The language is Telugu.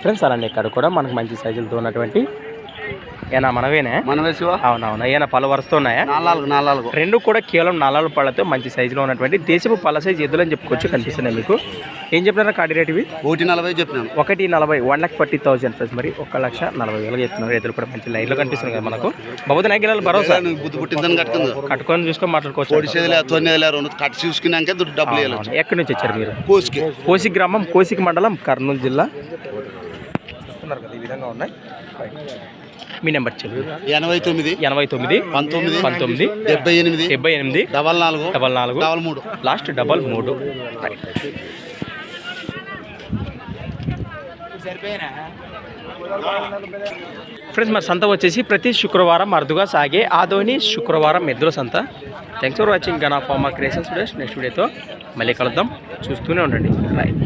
ఫ్రెండ్స్ అలానే ఇక్కడ కూడా మనకు మంచి సైజులతో ఉన్నటువంటి ఏనా మనవేనే? మనమే శివ. అవునవునా. ఏనా పలు వరుసతో ఉన్నాయా నాలుగు నాలుగు. రెండు కూడా కేవలం నలాలు పళ్ళతో మంచి సైజులో ఉన్నటువంటి దేశపు పళ్ళ సైజు ఎద్దులు అని చెప్పుకోవచ్చు కనిపిస్తున్నాయి మీకు. ఏం చెప్పినారా కాడి రేట్ ఇవి? ఒకటి నలభై చెప్పినాను. ఒకటి నలభై one lakh forty thousand plus మరి ఒక లక్ష నలభై వేలుగా చెప్తున్నారు ఎదురు కూడా మంచి లైన్లో కనిపిస్తుంది కదా మనకు. బాబు నాయకులు భరోసా. కట్టుకొని చూసుకొని మాట్లాడుకోవచ్చు. కట్ చూసుకున్నాక డబ్బులు. ఎక్కడి నుంచి వచ్చారు మీరు? కోసుకి. కోసి గ్రామం కోసికి మండలం కర్నూలు జిల్లా? చూస్తున్నారు కదా ఈ విధంగా ఉన్నాయి. మీ నెంబర్ చెప్పు. ఎనభై తొమ్మిది ఎనభై తొమ్మిది పంతొమ్మిది పంతొమ్మిది డెబ్బై ఎనిమిది డెబ్బై ఎనిమిది డబల్ నాలుగు డబల్ నాలుగు డబల్ మూడు. లాస్ట్ డబల్ మూడు. ఫ్రెండ్స్ మరి సంత వచ్చేసి ప్రతి శుక్రవారం అరుదుగా సాగే ఆదోని శుక్రవారం ఎద్దుల సంత. Thanks for watching Gana pharma creations videos next వీడియోతో మళ్ళీ కలుద్దాం. చూస్తూనే ఉండండి. రైట్